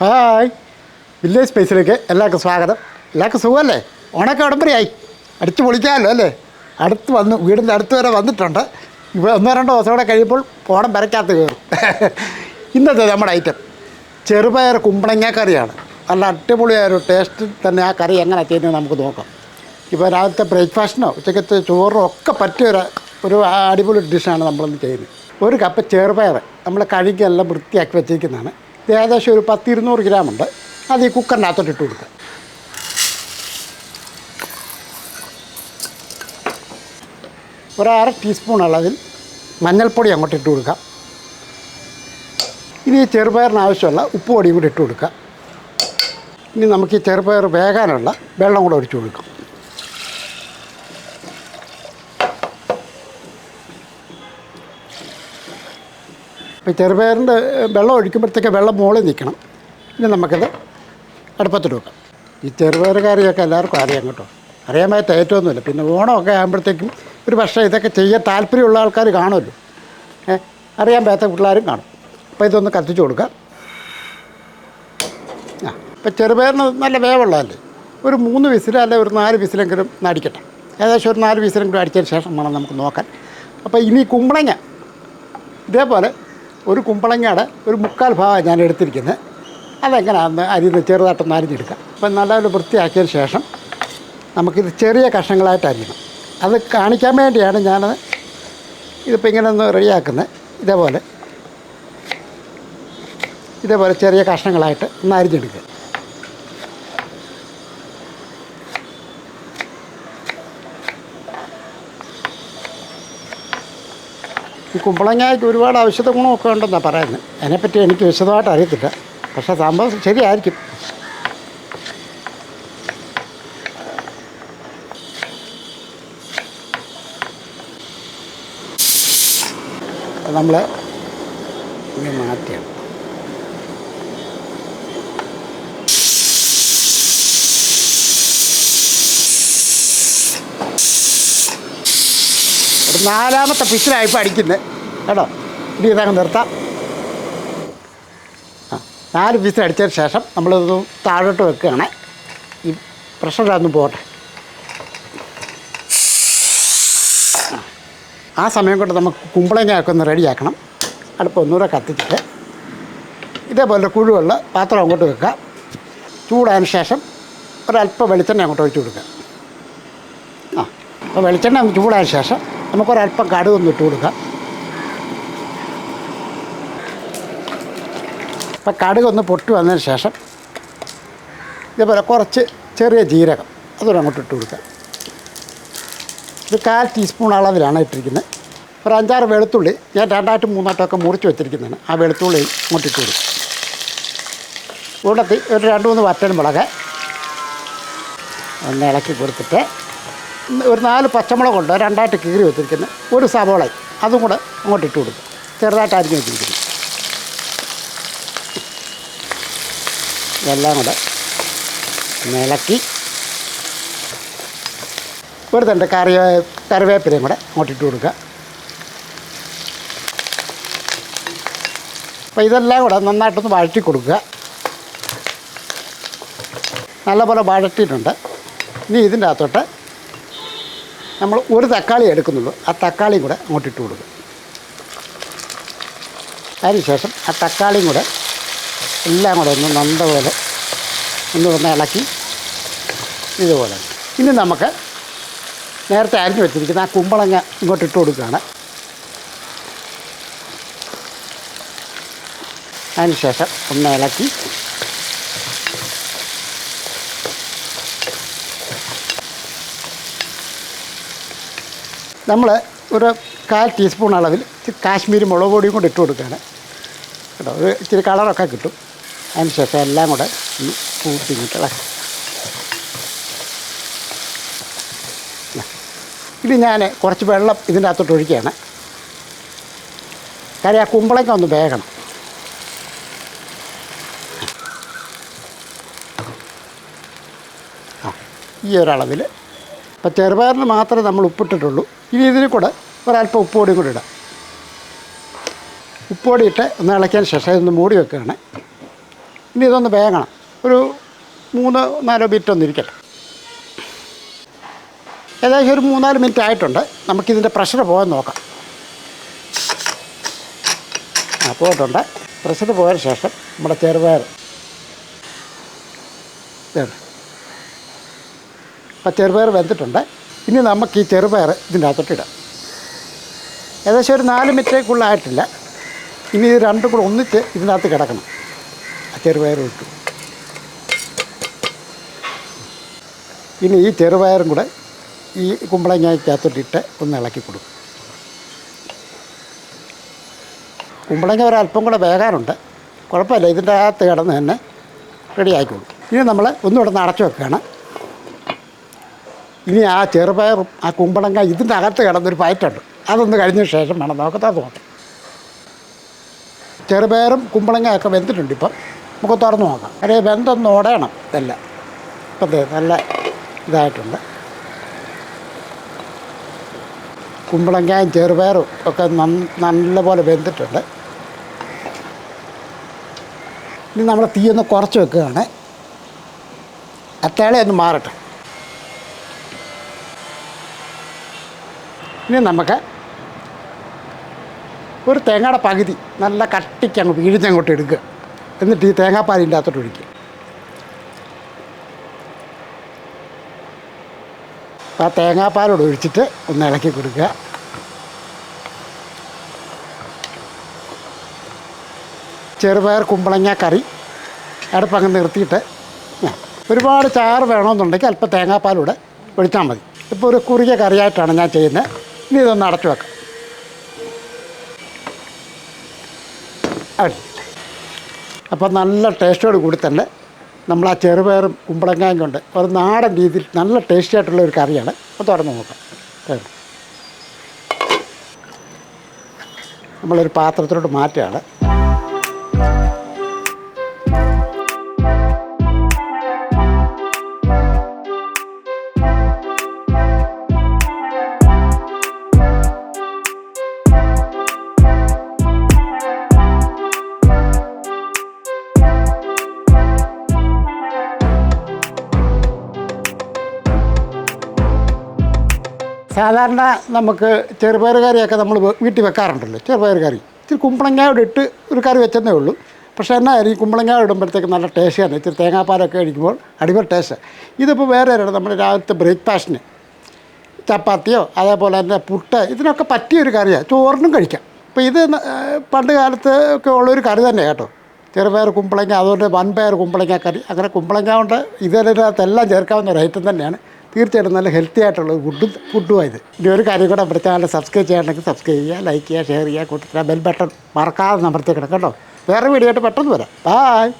Hi. Village സ്പേസിലേക്ക് എല്ലാവർക്കും സ്വാഗതം. എല്ലാവർക്കും സുഖമല്ലേ? ഉണക്ക ഉടമ്പടിയായി. അടിച്ച് പൊളിക്കാമല്ലോ അല്ലേ? അടുത്ത് വന്ന് വീടിന്റെ അടുത്ത് വരെ വന്നിട്ടുണ്ട്. ഇപ്പോൾ ഒന്നോ രണ്ടോ ദിവസം കൂടെ കഴിയുമ്പോൾ ഓണം പരക്കാത്ത കയറും. ഇന്നത്തെ നമ്മുടെ ഐറ്റം ചെറുപയർ കുമ്പളങ്ങ കറിയാണ്. നല്ല അടിപൊളിയായ ഒരു ടേസ്റ്റ് തന്നെ ആ കറി എങ്ങനെ ചെയ്യുന്നത് നമുക്ക് നോക്കാം. ഇപ്പോൾ രാവിലത്തെ ബ്രേക്ക്ഫാസ്റ്റിനോ ഉച്ചക്കത്തെ ചോറിനോ ഒക്കെ പറ്റിയ ഒരു ഒരു അടിപൊളി ഡിഷാണ് നമ്മളിന്ന് ചെയ്യുന്നത്. ഒരു കപ്പ് ചെറുപയർ നമ്മൾ കഴുകി എല്ലാം വൃത്തിയാക്കി വെച്ചിരിക്കുന്നതാണ്. ഏകദേശം ഒരു പത്തിരുന്നൂറ് ഗ്രാം ഉണ്ട് അത് ഈ കുക്കറിനകത്തോട്ട് ഇട്ട് കൊടുക്കുക ഒരു ടീസ്പൂൺ അളവിൽ മഞ്ഞൾപ്പൊടി അങ്ങോട്ട് ഇട്ട് കൊടുക്കാം. ഇനി ഈ ചെറുപയറിന് ആവശ്യമുള്ള ഉപ്പ് പൊടിയും കൂടി ഇട്ട് കൊടുക്കുക ഇനി നമുക്ക് ഈ ചെറുപയർ വേകാനുള്ള വെള്ളം കൂടെ ഒഴിച്ചു കൊടുക്കാം. ഇപ്പോൾ ചെറുപയറിന്റെ വെള്ളം ഒഴിക്കുമ്പോഴത്തേക്ക് വെള്ളം മുകളിൽ നിൽക്കണം. പിന്നെ നമുക്കത് അടുപ്പത്തിട്ട് വെക്കാം. ഈ ചെറുപയർ കറിയൊക്കെ എല്ലാവർക്കും അറിയാം കേട്ടോ. അറിയാൻ പറ്റാത്ത ഏറ്റവുമൊന്നുമില്ല. പിന്നെ ഓണമൊക്കെ ആകുമ്പോഴത്തേക്കും ഒരു പക്ഷേ ഇതൊക്കെ ചെയ്യാൻ താല്പര്യമുള്ള ആൾക്കാർ കാണുമല്ലോ. ഏ അറിയാൻ പറ്റാത്ത പിള്ളേരും കാണും. അപ്പോൾ ഇതൊന്ന് കത്തിച്ചു കൊടുക്കാം. ആ ഇപ്പം ചെറുപയറിന് നല്ല വേവുള്ളതല്ലേ? ഒരു മൂന്ന് വിസിൽ അല്ലെ ഒരു നാല് വിസിലെങ്കിലും നടിക്കട്ടെ. ഏകദേശം ഒരു നാല് വിസിലെങ്കിലും അടിച്ചതിന് ശേഷം വേണം നമുക്ക് നോക്കാൻ. അപ്പോൾ ഇനി കുമ്പളങ്ങ ഇതേപോലെ ഒരു കുമ്പളങ്ങയുടെ ഒരു മുക്കാൽ ഭാഗം ഞാൻ എടുത്തിരിക്കുന്നത് അതെങ്ങനെയാണെന്ന് അരിന്ന് ചെറുതായിട്ടൊന്ന് അരിഞ്ഞെടുക്കാം. അപ്പം നല്ലപോലെ വൃത്തിയാക്കിയതിന് ശേഷം നമുക്കിത് ചെറിയ കഷ്ണങ്ങളായിട്ട് അരിയണം. അത് കാണിക്കാൻ വേണ്ടിയാണ് ഞാനത് ഇതിപ്പോൾ ഇങ്ങനെ ഒന്ന് റെഡിയാക്കുന്നത് ഇതേപോലെ. ഇതേപോലെ ചെറിയ കഷ്ണങ്ങളായിട്ട് ഒന്ന് അരിഞ്ഞെടുക്കുക. ഈ കുമ്പളങ്ങയ്ക്ക് ഒരുപാട് ഔഷധ ഗുണമൊക്കെ ഉണ്ടെന്നാണ് പറയുന്നത്. അതിനെപ്പറ്റി എനിക്ക് വിശദമായിട്ട് അറിയത്തില്ല. പക്ഷേ സംഭവം ശരിയായിരിക്കും. നമ്മൾ മാറ്റിയാണ്. നാലാമത്തെ പിച്ചിലായിപ്പോൾ അടിക്കുന്നത് കേട്ടോ? ഇനി ഇതങ്ങ് നിർത്താം. ആ നാല് പീസ് അടിച്ചതിന് ശേഷം നമ്മളിത് താഴോട്ട് വെക്കുകയാണ്. ഈ പ്രഷറിലൊന്നും പോകട്ടെ. ആ. സമയം കൊണ്ട് നമുക്ക് കുമ്പളങ്ങയൊക്കെ ഒന്ന് റെഡിയാക്കണം. അടുപ്പം ഒന്നുകൂടെ കത്തിച്ചിട്ട്. ഇതേപോലെ കുഴുവുള്ള പാത്രം അങ്ങോട്ട് വെക്കുക. ചൂടായതിന് ശേഷം ഒരല്പം വെളിച്ചെണ്ണ അങ്ങോട്ട് ഒഴിച്ചു കൊടുക്കുക. ആ അപ്പോൾ വെളിച്ചെണ്ണ ചൂടായ ശേഷം നമുക്കൊരല്പം കടുക് ഒന്ന് ഇട്ട് കൊടുക്കാം. അപ്പം കടുക് ഒന്ന് പൊട്ടി വന്നതിന് ശേഷം ഇതേപോലെ കുറച്ച് ചെറിയ ജീരകം അതുകൂടെ അങ്ങോട്ട് ഇട്ട് കൊടുക്കുക ഇത് കാൽ ടീസ്പൂൺ അളവിലാണ് ഇട്ടിരിക്കുന്നത്. ഒരു അഞ്ചാറ് വെളുത്തുള്ളി ഞാൻ രണ്ടായിട്ട് മൂന്നായിട്ടൊക്കെ മുറിച്ച് വെച്ചിരിക്കുന്നതാണ്. ആ വെളുത്തുള്ളി ഇങ്ങോട്ട് ഇട്ട് കൊടുക്കും. കൂടത്തിൽ ഒരു രണ്ട് മൂന്ന് വറ്റൻ മുളക് ഒന്ന് ഇളക്കി കൊടുത്തിട്ട് ഒരു നാല് പച്ചമുളകുണ്ട് രണ്ടായിട്ട് കീറി വെച്ചിരിക്കുന്നത് ഒരു സവോള അതും കൂടെ അങ്ങോട്ട് ഇട്ട് കൊടുക്കും. ചെറുതായിട്ട് അരിഞ്ഞ് വെച്ചിരിക്കുന്നു ഇതെല്ലാം കൂടെ ഇളക്കി ഒരു തണ്ട് കറി കറിവേപ്പിലയും കൂടെ അങ്ങോട്ട് ഇട്ട് കൊടുക്കുക. അപ്പോൾ ഇതെല്ലാം കൂടെ നന്നായിട്ടൊന്ന് വഴറ്റി കൊടുക്കുക. നല്ലപോലെ വഴറ്റിയിട്ടുണ്ട്. ഇനി ഇതിന്റെ അകത്തോട്ട് നമ്മൾ ഒരു തക്കാളി എടുക്കുന്നുള്ളൂ. ആ തക്കാളിയും കൂടെ അങ്ങോട്ട് ഇട്ട് കൊടുക്കും. അതിനുശേഷം ആ തക്കാളിയും കൂടെ എല്ലാം കൂടെ ഒന്ന് നല്ലപോലെ ഒന്ന് ഒന്ന് ഇളക്കി ഇതുപോലെ. ഇനി നമുക്ക് നേരത്തെ അരിഞ്ഞു വെച്ചിരിക്കുന്ന ആ കുമ്പളങ്ങ ഇങ്ങോട്ട് ഇട്ട് കൊടുക്കുകയാണ്. അതിനുശേഷം ഒന്ന് ഇളക്കി നമ്മൾ ഒരു കാൽ ടീസ്പൂൺ അളവിൽ കാശ്മീരി മുളക് പൊടിയും കൂടി ഇട്ട് കൊടുക്കുകയാണ്. കേട്ടോ ഒരു ഇച്ചിരി കളറൊക്കെ കിട്ടും. അതിന് ശേഷം എല്ലാം കൂടെ ഒന്ന് കൂട്ടി ഇങ്ങോട്ട് ഇളക്കി. ഇനി ഞാൻ കുറച്ച് വെള്ളം ഇതിന്റെ അകത്തോട്ട് ഒഴിക്കുകയാണ്. കാര്യം ആ കുമ്പളങ്ങ ഒന്ന് വേഗണം ആ ഈ ഒരളവിൽ അപ്പോൾ ചെറുപയറിന് മാത്രമേ നമ്മൾ ഉപ്പിട്ടിട്ടുള്ളൂ. ഇനി ഇതിന് കൂടെ ഒരല്പം ഉപ്പുപൊടിയും കൂടി ഇടാം. ഉപ്പുപൊടി ഇട്ട് ഒന്ന് ഇളക്കിയതിന് ശേഷം ഇതൊന്ന് മൂടി വെക്കുകയാണ്. ഇനി ഇതൊന്ന് വേഗണം ഒരു മൂന്ന് നാലോ മിനിറ്റ് ഒന്ന് ഇരിക്കട്ടെ. ഏകദേശം ഒരു മൂന്നാൽ മിനിറ്റ് ആയിട്ടുണ്ട്. നമുക്കിതിന്റെ പ്രഷർ പോകാൻ നോക്കാം. ആ പോയിട്ടുണ്ട്. പ്രഷർ പോയതിന് ശേഷം നമ്മുടെ ചെറുപയർ. ഇതാണ്. അപ്പോൾ ചെറുപയർ വെന്തിട്ടുണ്ട്. ഇനി നമുക്ക് ഈ ചെറുപയർ ഇതിന്റെ അകത്തോട്ട് ഇടാം ഏകദേശം ഒരു നാല് മിനിറ്റേക്കുള്ളായിട്ടില്ല ഇനി ഇത് രണ്ടും കൂടെ ഒന്നിച്ച് ഇതിനകത്ത് കിടക്കണം. ആ ചെറുപയർ ഇട്ടു. ഇനി ഈ ചെറുപയറും കൂടെ ഈ കുമ്പളങ്ങയ്ക്കകത്തോട്ടിട്ട് ഒന്ന് ഇളക്കി കൊടുക്കും. കുമ്പളങ്ങ ഒരല്പം കൂടെ വേകാനുണ്ട്. കുഴപ്പമില്ല ഇതിന്റെ അകത്ത് കിടന്ന് തന്നെ റെഡി കൊടുക്കും ഇനി നമ്മൾ ഒന്നുകൂടെ ഒന്ന് അടച്ചു വെക്കുകയാണ്. ഇനി ആ ചെറുപയറും ആ കുമ്പളങ്ങ ഇതിന്റെ അകത്ത് കിടന്നൊരു പയറ്റുണ്ട്. അതൊന്ന് കഴിഞ്ഞ ശേഷം വേണം നമുക്ക് തുറന്നു ചെറുപയറും കുമ്പളങ്ങയൊക്കെ വെന്തിട്ടുണ്ട് ഇപ്പം. നമുക്ക് തുറന്നു നോക്കാം. അതേ വെന്തൊന്ന് ഉടയണം ഇതെല്ലാം. ഇപ്പം നല്ല ഇതായിട്ടുണ്ട്. കുമ്പളങ്ങയും ചെറുപയറും ഒക്കെ നല്ല നല്ലപോലെ വെന്തിട്ടുണ്ട്. ഇനി നമ്മൾ തീയൊന്ന് കുറച്ച് വെക്കുകയാണ്. അത്താളെ ഒന്ന് മാറട്ടെ. ഇനി നമുക്ക് ഒരു തേങ്ങയുടെ പകുതി നല്ല കട്ടിക്ക് അങ്ങ് പിഴിഞ്ഞങ്ങോട്ട് എടുക്കുക. എന്നിട്ട് ഈ തേങ്ങാപ്പാലിന്റെ അകത്തോട്ട് ഒഴിക്കുക. അപ്പോൾ ആ തേങ്ങാപ്പാലോട് ഒഴിച്ചിട്ട് ഒന്ന് ഇളക്കി കൊടുക്കുക. ചെറുപയർ കുമ്പളങ്ങ കറി അടുപ്പങ്ങ് നിർത്തിയിട്ട് ഒരുപാട് ചാറ് വേണമെന്നുണ്ടെങ്കിൽ അല്പം തേങ്ങാപ്പാലൂടെ ഒഴിച്ചാൽ മതി. ഇപ്പോൾ ഒരു കുറുകിയ കറിയായിട്ടാണ് ഞാൻ ചെയ്യുന്നത്. ഇനി ഇതൊന്ന് അടച്ചു വെക്കാം. അപ്പം അപ്പോൾ നല്ല ടേസ്റ്റോട് കൂടി തന്നെ നമ്മൾ ആ ചെറുപയറും കുമ്പളങ്ങായും കൊണ്ട് ഒരു നാടൻ രീതിയിൽ നല്ല ടേസ്റ്റി ആയിട്ടുള്ള ഒരു കറിയാണ്. അപ്പോൾ തുറന്ന് നോക്കാം. നമ്മളൊരു പാത്രത്തിലോട്ട് മാറ്റുകയാണ്. സാധാരണ നമുക്ക് ചെറുപയർ കറിയൊക്കെ നമ്മൾ വീട്ടിൽ വെക്കാറുണ്ടല്ലോ. ചെറുപയർ കറി. ഇച്ചിരി കുമ്പളങ്ങയോട് ഇട്ട് ഒരു കറി വെച്ചെന്നേ ഉള്ളൂ. പക്ഷേ ഈ കുമ്പളങ്ങ ഇടുമ്പോഴത്തേക്ക് നല്ല ടേസ്റ്റാണ് ഇച്ചിരി തേങ്ങാപ്പാലൊക്കെ കഴിക്കുമ്പോൾ അടിപൊളി ടേസ്റ്റ് ഇതിപ്പോൾ വേറെ ഒരാണ് നമ്മുടെ രാവിലത്തെ ബ്രേക്ക്ഫാസ്റ്റിന്. ചപ്പാത്തിയോ അതേപോലെ തന്നെ പുട്ട് ഇതിനൊക്കെ പറ്റിയൊരു കറിയാണ് ചോറിനും കഴിക്കാം. അപ്പോൾ ഇത് പണ്ട് കാലത്ത് ഒക്കെ ഉള്ളൊരു കറി തന്നെ കേട്ടോ. ചെറുപയർ കുമ്പളങ്ങ അതുകൊണ്ട് വൻപയർ കുമ്പളങ്ങ കറി. അങ്ങനെ കുമ്പളങ്ങ കൊണ്ട് ഇതിനകത്തെല്ലാം ചേർക്കാവുന്ന ഒരു ഐറ്റം തന്നെയാണ്. തീർച്ചയായിട്ടും നല്ല ഹെൽത്തി ആയിട്ടുള്ള ഫുഡും ഫുഡുമാണ് ഇത്. ഇനി ഒരു കാര്യം കൂടെ ചാനൽ സബ്സ്ക്രൈബ് ചെയ്യാണ്ടെങ്കിൽ സബ്സ്ക്രൈബ് ചെയ്യുക ലൈക്ക് ചെയ്യുക ഷെയർ ചെയ്യുക കൂട്ടത്തിൽ ബെൽ ബട്ടൺ മറക്കാതെ നമ്പർത്തേക്ക് കേട്ടോ. വേറെ വീഡിയോ ആയിട്ട് പെട്ടെന്ന് വരാം. ബായ്